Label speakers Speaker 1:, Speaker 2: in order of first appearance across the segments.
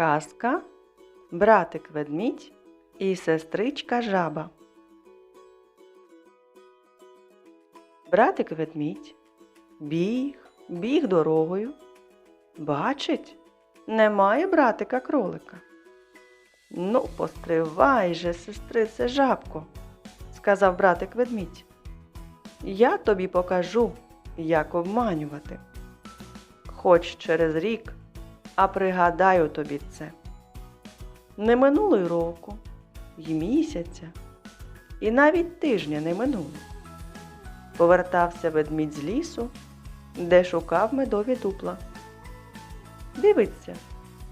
Speaker 1: Казка Братик ведмідь і сестричка жаба. Братик ведмідь біг, біг дорогою. Бачить, немає братика кролика. Ну, постривай же, сестрице жабко, сказав братик ведмідь. Я тобі покажу, як обманювати. Хоч через рік, а пригадаю тобі це. Не минуло й року, й місяця, і навіть тижня не минуло. Повертався ведмідь з лісу, де шукав медові дупла. Дивиться,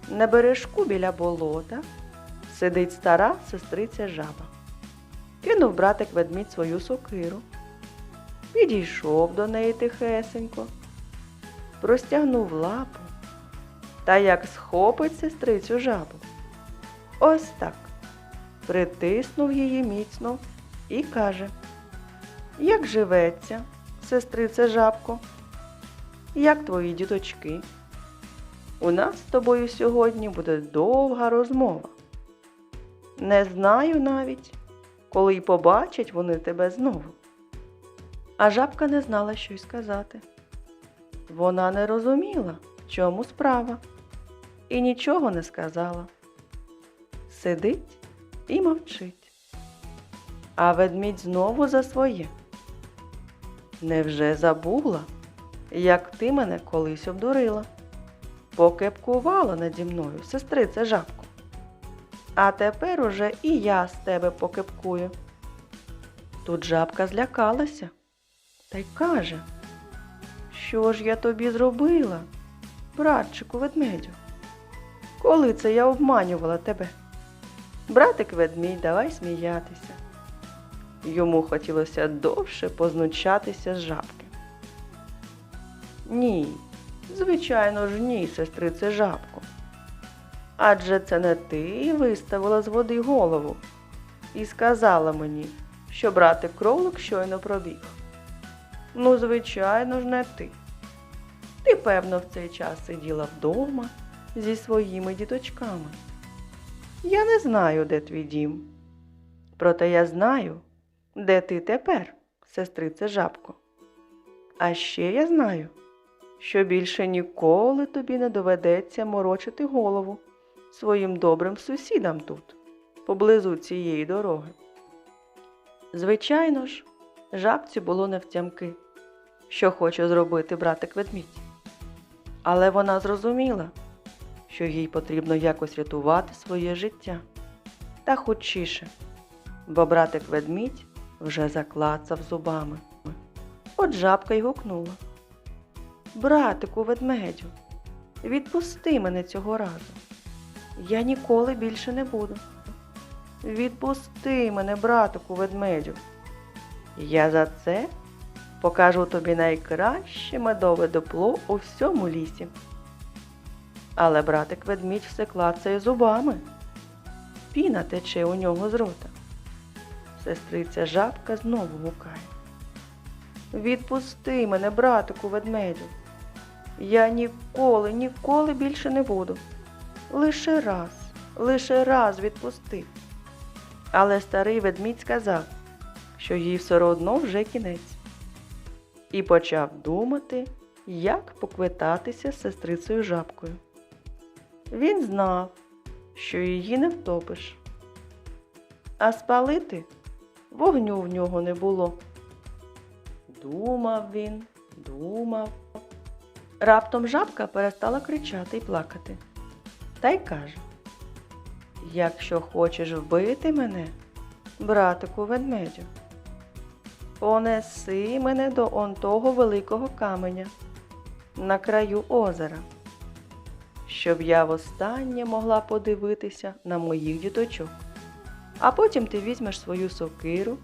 Speaker 1: на бережку біля болота сидить стара сестриця жаба. Кинув братик ведмідь свою сокиру, підійшов до неї тихесенько, простягнув лапу та як схопить сестрицю жабу. Ось так. Притиснув її міцно і каже, як живеться, сестрице жабко, як твої діточки? У нас з тобою сьогодні буде довга розмова. Не знаю навіть, коли й побачать вони тебе знову. А жабка не знала, що й сказати. Вона не розуміла, в чому справа, і нічого не сказала. Сидить і мовчить. А ведмідь знову за своє. Невже забула, як ти мене колись обдурила? Покепкувала наді мною, сестриця жабко. А тепер уже і я з тебе покепкую. Тут жабка злякалася та й каже, що ж я тобі зробила, братчику ведмедю? Коли це я обманювала тебе? Братик ведмідь, давай сміятися. Йому хотілося довше познучатися з жабки. Ні, звичайно ж ні, сестрице жабко. Адже це не ти виставила з води голову і сказала мені, що братик кролик щойно пробіг. Ну, звичайно ж, не ти. Ти, певно, в цей час сиділа вдома зі своїми діточками. Я не знаю, де твій дім. Проте я знаю, де ти тепер, сестрице жабко. А ще я знаю, що більше ніколи тобі не доведеться морочити голову своїм добрим сусідам тут, поблизу цієї дороги. Звичайно ж, жабці було невтямки, що хоче зробити братик ведмідь. Але вона зрозуміла, що їй потрібно якось рятувати своє життя. Та хочіше, бо братик ведмідь вже заклацав зубами. От жабка й гукнула. Братику ведмедю, відпусти мене цього разу. Я ніколи більше не буду. Відпусти мене, братику ведмедю. Я за це покажу тобі найкраще медове дупло у всьому лісі. Але братик ведмідь все клацає зубами. Піна тече у нього з рота. Сестриця жабка знову гукає. Відпусти мене, братику ведмедю. Я ніколи, ніколи більше не буду. Лише раз, лише раз відпусти. Але старий ведмідь сказав, що їй все одно вже кінець. І почав думати, як поквитатися з сестрицею жабкою. Він знав, що її не втопиш. А спалити вогню в нього не було. Думав він, думав. Раптом жабка перестала кричати і плакати. Та й каже: Якщо хочеш вбити мене, братику ведмедю, понеси мене до он того великого каменя на краю озера, щоб я востаннє могла подивитися на моїх діточок. А потім ти візьмеш свою сокиру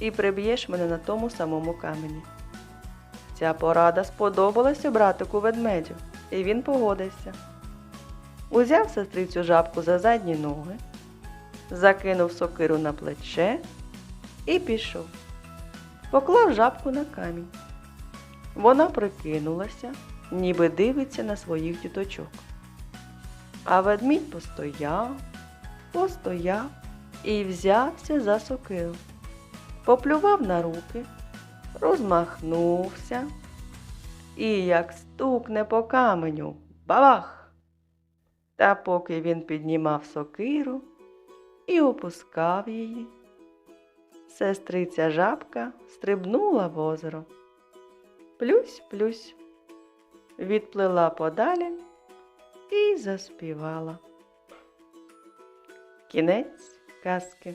Speaker 1: і приб'єш мене на тому самому камені. Ця порада сподобалася братику ведмедю, і він погодився. Узяв сестрицю жабку за задні ноги, закинув сокиру на плече і пішов. Поклав жабку на камінь. Вона прикинулася, ніби дивиться на своїх діточок. А ведмідь постояв, постояв і взявся за сокиру. Поплював на руки, розмахнувся і як стукне по каменю бабах. Та поки він піднімав сокиру і опускав її, сестриця жабка стрибнула в озеро. Плюсь, плюсь, відплила подалі і заспівала. Кінець казки.